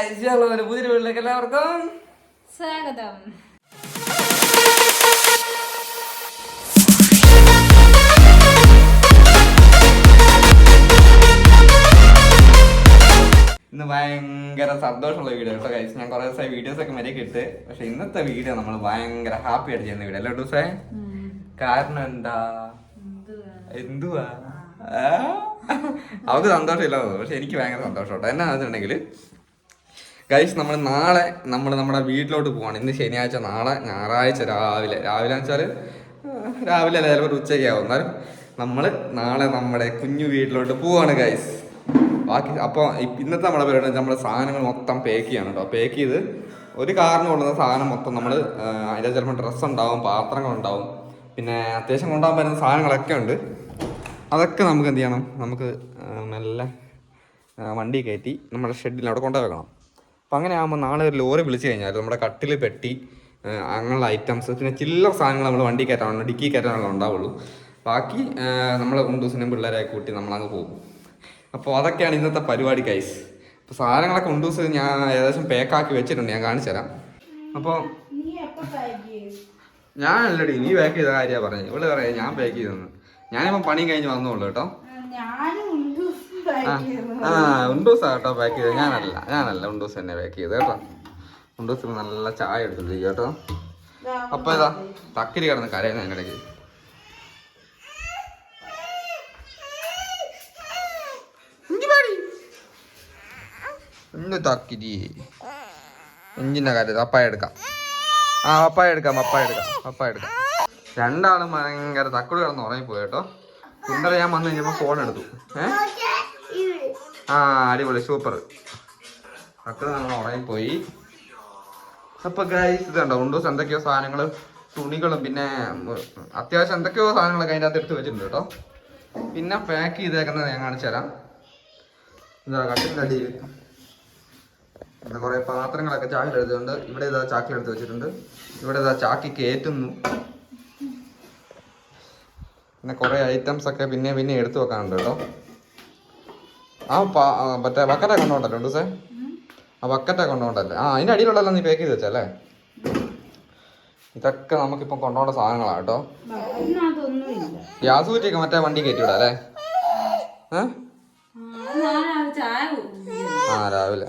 പുതിയ വീട്ടിലേക്ക് എല്ലാവർക്കും സ്വാഗതം. ഇന്ന് ഭയങ്കര സന്തോഷമുള്ള വീഡിയോ കേട്ടോ ഞാൻ കുറെ ദിവസമായി വീഡിയോസ് ഒക്കെ മര്യാദ ഇട്ട് പക്ഷെ ഇന്നത്തെ വീഡിയോ നമ്മൾ ഭയങ്കര ഹാപ്പി ആയിട്ട് ചെയ്യുന്ന വീഡിയോ അല്ലേ ദിവസേ കാരണം എന്താ? എന്തുവാ? അവക്ക് സന്തോഷമില്ല പക്ഷെ എനിക്ക് ഭയങ്കര സന്തോഷം കേട്ടോ എന്നാ വെച്ചിട്ടുണ്ടെങ്കിൽ ഗൈസ് നമ്മൾ നാളെ നമ്മൾ നമ്മുടെ വീട്ടിലോട്ട് പോവാണ്. ഇന്ന് ശനിയാഴ്ച നാളെ ഞായറാഴ്ച രാവിലെ. രാവിലെ വെച്ചാൽ രാവിലെ അല്ല? ചിലപ്പോൾ ഉച്ചയ്ക്കാവും എന്നാലും നമ്മൾ നാളെ നമ്മുടെ കുഞ്ഞു വീട്ടിലോട്ട് പോവാണ് ഗൈസ് ബാക്കി അപ്പോൾ ഇന്നത്തെ നമ്മളെ പരിപാടി നമ്മുടെ സാധനങ്ങൾ മൊത്തം പേക്ക് ചെയ്യണം കേട്ടോ പേക്ക് ചെയ്ത് ഒരു കാറിന് കൊണ്ടുവന്ന സാധനം മൊത്തം നമ്മൾ അതിന്റെ ചിലപ്പോൾ ഡ്രസ്സ് ഉണ്ടാവും പാത്രങ്ങളുണ്ടാവും പിന്നെ അത്യാവശ്യം കൊണ്ടുപോകാൻ പറ്റുന്ന സാധനങ്ങളൊക്കെ ഉണ്ട്. അതൊക്കെ നമുക്ക് എന്ത് ചെയ്യണം? നമുക്ക് നല്ല വണ്ടി കയറ്റി നമ്മുടെ ഷെഡിൽ അവിടെ കൊണ്ടുപോയി വെക്കണം. അപ്പം അങ്ങനെ ആകുമ്പോൾ നാളെ ഒരു ലോറി വിളിച്ചു കഴിഞ്ഞാൽ നമ്മുടെ കട്ടിൽ പെട്ടി അങ്ങനെയുള്ള ഐറ്റംസ് പിന്നെ ചില്ലറ സാധനങ്ങൾ നമ്മൾ വണ്ടി കയറ്റാനുള്ള ഡിക്കി കയറ്റാനുള്ള ഉണ്ടാവുള്ളൂ. ബാക്കി നമ്മൾ ദിവസം പിള്ളേരെ കൂട്ടി നമ്മളങ്ങ് പോകും. അപ്പോൾ അതൊക്കെയാണ് ഇന്നത്തെ പരിപാടി കൈസ് അപ്പോൾ സാധനങ്ങളൊക്കെ ഉണ്ട് ദിവസം ഞാൻ ഏകദേശം പാക്കാക്കി വെച്ചിട്ടുണ്ട് ഞാൻ കാണിച്ചു തരാം. അപ്പോൾ ഞാൻ അല്ലടി നീ പാക്ക് ചെയ്ത കാര്യമാണ് പറഞ്ഞത്. ഇവിടെ പറയാം ഞാൻ പാക്ക് ചെയ്തെന്ന്. ഞാനിപ്പോൾ പണി കഴിഞ്ഞ് വന്നോളൂ കേട്ടോ. ആ, ഉണ്ടൂസാ കേട്ടോ പാക്ക് ചെയ്ത് ഞാനല്ല ഞാനല്ല ഉണ്ടൂസ് തന്നെ പാക്ക് ചെയ്ത് കേട്ടോ. ഉണ്ടൂസിൽ നല്ല ചായ എടുത്തിട്ട് കേട്ടോ. അപ്പൊ ഇതാ തക്കിരി കിടന്ന് കരയുന്ന എന്റെ ഇടയ്ക്ക്. എന്ത് തക്കിരി എഞ്ചിന്റെ കാര്യം പപ്പായ എടുക്കാം. ആ പപ്പായ എടുക്കാം അപ്പായ എടുക്കാം അപ്പായ എടുക്കാം. രണ്ടാളും ഭയങ്കര തക്കുടി കിടന്ന് ഉറങ്ങിപ്പോയി കേട്ടോ. ഇന്നലെ ഞാൻ വന്നു കഴിഞ്ഞപ്പോൾ ഫോൺ എടുത്തു. ഏ? ആ അടിപൊളി സൂപ്പർ അത്ര നമ്മൾ ഉറങ്ങി പോയി. അപ്പൊ ഗൈസ് ഇത് കണ്ടോ ഉണ്ടോസ് എന്തൊക്കെയോ സാധനങ്ങൾ തുണികളും പിന്നെ അത്യാവശ്യം എന്തൊക്കെയോ സാധനങ്ങളൊക്കെ അതിന്റെ അകത്ത് എടുത്ത് വെച്ചിട്ടുണ്ട് കേട്ടോ. പിന്നെ പാക്ക് ചെയ്തേക്കുന്നത് ഞാൻ കാണിച്ചു തരാം. എന്താ കട്ടിന്റെ അടിയിൽ. കുറെ പാത്രങ്ങളൊക്കെ ചാക്കിൽ എടുത്തിട്ടുണ്ട്. ഇവിടെ ഇതാ ചാക്കിൽ എടുത്ത് വെച്ചിട്ടുണ്ട്. ഇവിടെ ഇതാ ചാക്കി കയറ്റുന്നു. പിന്നെ കുറേ ഐറ്റംസ് ഒക്കെ പിന്നെ പിന്നെ എടുത്തു വെക്കാനുണ്ട് കേട്ടോ. ആ മറ്റേ ബക്കറ്റ കൊണ്ടുപോകണ്ടല്ലോ ഉണ്ട് സേ? ആ ബക്കറ്റ കൊണ്ടുപോകണ്ടല്ലേ ആ അതിന്റെ അടിയിലുള്ളതെല്ലാം നീ പാക്ക് ചെയ്ത് വെച്ചല്ലേ? ഇതൊക്കെ നമുക്കിപ്പം കൊണ്ടുപോകേണ്ട സാധനങ്ങളാണ് കേട്ടോ. ഗ്യാസ് കുറ്റിയൊക്കെ മറ്റേ വണ്ടി കയറ്റി വിടാ അല്ലേ. ആ രാവിലെ?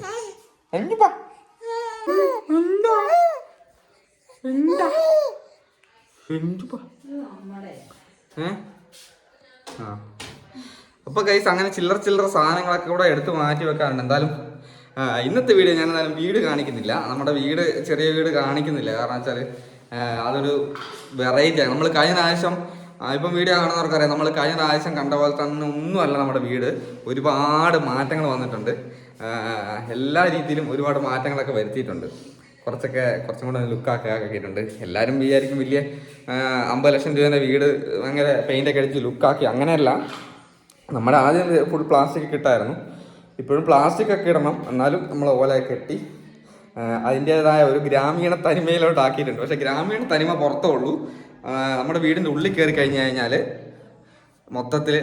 ഏ? ആ. അപ്പൊ ഗൈസ് അങ്ങനെ ചില്ലറ ചില്ലറ സാധനങ്ങളൊക്കെ കൂടെ എടുത്ത് മാറ്റി വെക്കാറുണ്ട്. എന്തായാലും ഇന്നത്തെ വീഡിയോ ഞാൻ എന്തായാലും വീട് കാണിക്കുന്നില്ല. നമ്മുടെ വീട് ചെറിയ വീട് കാണിക്കുന്നില്ല. കാരണം വെച്ചാൽ അതൊരു വെറൈറ്റി ആണ്. നമ്മൾ കഴിഞ്ഞ പ്രാവശ്യം ഇപ്പം വീഡിയോ കാണുന്നവർക്കറിയാം നമ്മൾ കഴിഞ്ഞ പ്രാവശ്യം കണ്ട പോലെ തന്നെ ഒന്നുമല്ല നമ്മുടെ വീട്. ഒരുപാട് മാറ്റങ്ങൾ വന്നിട്ടുണ്ട്. എല്ലാ രീതിയിലും ഒരുപാട് മാറ്റങ്ങളൊക്കെ വരുത്തിയിട്ടുണ്ട്. കുറച്ചൊക്കെ കുറച്ചും കൂടെ ലുക്കാക്കി ആക്കിയിട്ടുണ്ട്. എല്ലാവരും വിചാരിക്കും വലിയ അമ്പത് ലക്ഷം രൂപേന്റെ വീട് അങ്ങനെ പെയിന്റൊക്കെ അടിച്ച് ലുക്കാക്കി അങ്ങനെയല്ല. നമ്മുടെ ആദ്യം ഫുൾ പ്ലാസ്റ്റിക് ഒക്കെ ഇട്ടായിരുന്നു. ഇപ്പോഴും പ്ലാസ്റ്റിക് ഒക്കെ ഇടണം. എന്നാലും നമ്മൾ ഓലയൊക്കെ കെട്ടി അതിന്റേതായ ഒരു ഗ്രാമീണ തനിമയിലോട്ട് ആക്കിയിട്ടുണ്ട്. പക്ഷേ ഗ്രാമീണ തനിമ പുറത്തേ ഉള്ളൂ. നമ്മുടെ വീടിന്റെ ഉള്ളിൽ കയറി കഴിഞ്ഞ് കഴിഞ്ഞാൽ മൊത്തത്തിൽ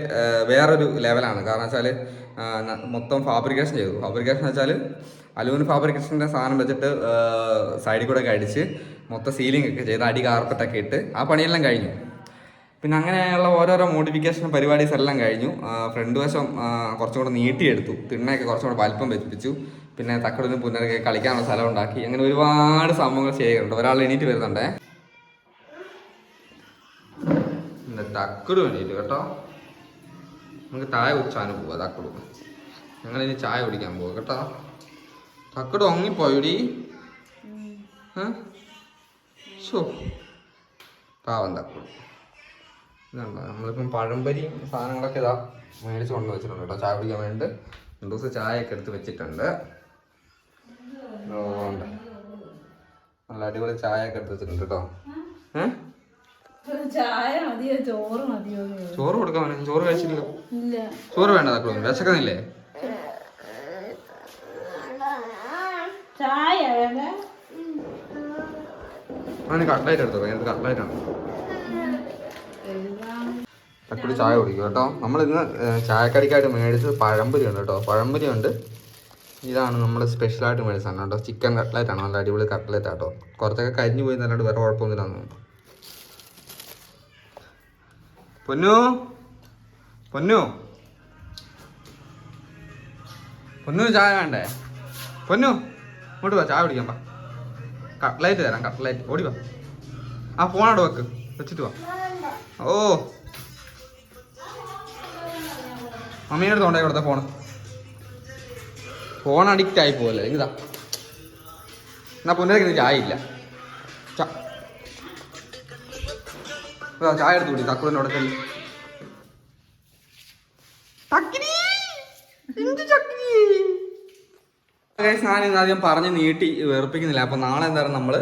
വേറൊരു ലെവലാണ് കാരണം വെച്ചാൽ മൊത്തം ഫാബ്രിക്കേഷൻ ചെയ്തു. ഫാബ്രിക്കേഷൻ വെച്ചാൽ അലൂമിനിയം ഫാബ്രിക്കേഷന്റെ സാധനം വെച്ചിട്ട് സൈഡിൽ കൂടെ ഒക്കെ അടിച്ച് മൊത്തം സീലിംഗ് ഒക്കെ ചെയ്ത് അടി കാർപ്പറ്റൊക്കെ ഇട്ട് ആ പണിയെല്ലാം കഴിഞ്ഞു. പിന്നെ അങ്ങനെയുള്ള ഓരോരോ മോഡിഫിക്കേഷൻ പരിപാടീസ് എല്ലാം കഴിഞ്ഞു. ഫ്രണ്ട് വശം കുറച്ചുകൂടെ നീട്ടിയെടുത്തു. തിണ്ണയൊക്കെ കുറച്ചുകൂടെ വലിപ്പം വെപ്പിച്ചു പിന്നെ തക്കടിന് പുനരൊക്കെ കളിക്കാനുള്ള സ്ഥലം ഉണ്ടാക്കി അങ്ങനെ ഒരുപാട് സംഭവങ്ങൾ ചെയ്യുന്നുണ്ട്. ഒരാൾ എണീറ്റ് വരുന്നുണ്ടേ. തക്കടും എണീറ്റ് കേട്ടോ. നമുക്ക് ചായ പോവാ തക്കടും. ഞങ്ങൾ ഇനി ചായ കുടിക്കാൻ പോവാ കേട്ടോ. തക്കട് ഒങ്ങിപ്പോയിടി ഷോ പാവം തക്കടും. ഇതുണ്ടോ? നമ്മളിപ്പം പഴംപരിയും സാധനങ്ങളൊക്കെ ഇതാ മേടിച്ച് കൊണ്ട് വെച്ചിട്ടുണ്ട് കേട്ടോ. ചായ കുടിക്കാൻ വേണ്ടി രണ്ടു ദിവസം ചായയൊക്കെ എടുത്ത് വെച്ചിട്ടുണ്ട്. നല്ല അടിപൊളി ചായയൊക്കെ എടുത്ത് വെച്ചിട്ടുണ്ട് കേട്ടോ. ഏഹ് ചോറ് കൊടുക്കാൻ ചോറ് കഴിച്ചില്ല ഇല്ല. ചോറ് വേണ്ട തക്കളൊന്നും വിശക്കുന്നില്ലേ? ചായ കട്ടായിട്ട് കട്ട്ലൈറ്റ് എടുത്തോ? കട്ടായിട്ടാണ് കട്ട്ലൈറ്റ് ആണ് തക്കുടി ചായ കുടിക്കും കേട്ടോ. നമ്മൾ ഇന്ന് ചായക്കടിക്കായിട്ട് മേടിച്ചത് പഴംപൊരി ഉണ്ട് കേട്ടോ. പഴംപൊരി ഉണ്ട് ഇതാണ് നമ്മൾ സ്പെഷ്യലായിട്ട് മേടിച്ച സാധനം കേട്ടോ. ചിക്കൻ കട്ട്ലറ്റ് ആണ്. നല്ല അടിപൊളി കട്ട്ലറ്റ് ആട്ടോ കുറച്ചൊക്കെ കരിഞ്ഞു പോയി എന്നല്ലാണ്ട് വേറെ കുഴപ്പമൊന്നുമില്ല പൊന്നു? പൊന്നു? പൊന്നു ചായ വേണ്ടേ? പൊന്നു ഇങ്ങോട്ട് വാ ചായ കുടിക്കാൻ പാ കട്ട്ലൈറ്റ് തരാം കട്ട്ലൈറ്റ് ഓടി വാ. ആ ഫോൺ അവിടെ വെക്ക്. വെച്ചിട്ട് വാ. ഓ. മമ്മീനോട് കൊണ്ടായി കൊടുത്ത ഫോണ് ഫോൺ അഡിക്റ്റ് ആയി പോകല്ലേ ഇതാ. എന്നാ പുനരക്കുന്ന ചായ ഇല്ല. ച- ഇതാ, ചായ എടുത്തു കൂടി തക്കുവിന്റെ അവിടെ ഞാൻ ഇന്ന് ആദ്യം പറഞ്ഞ് നീട്ടി വേർപ്പിക്കുന്നില്ല അപ്പൊ നാളെ എന്തായാലും നമ്മൾ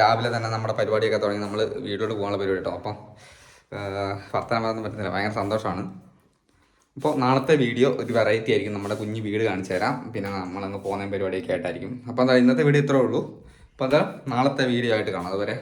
രാവിലെ തന്നെ നമ്മുടെ പരിപാടിയൊക്കെ തുടങ്ങി നമ്മൾ വീട്ടിലോട്ട് പോകാനുള്ള പരിപാടി കേട്ടോ. അപ്പം വർത്തമാനം പറ്റുന്നില്ല ഭയങ്കര സന്തോഷമാണ്. അപ്പോൾ നാളത്തെ വീഡിയോ ഒരു വെറൈറ്റി ആയിരിക്കും. നമ്മുടെ കുഞ്ഞു വീട് കാണിച്ചു തരാം. പിന്നെ നമ്മളങ്ങ് പോകുന്ന പരിപാടിയൊക്കെ ആയിട്ടായിരിക്കും. അപ്പോൾ എന്താ ഇന്നത്തെ വീഡിയോ ഇത്രേ ഉള്ളൂ. അപ്പോൾ എന്താ നാളത്തെ വീഡിയോ ആയിട്ട് കാണാം. അതുവരെ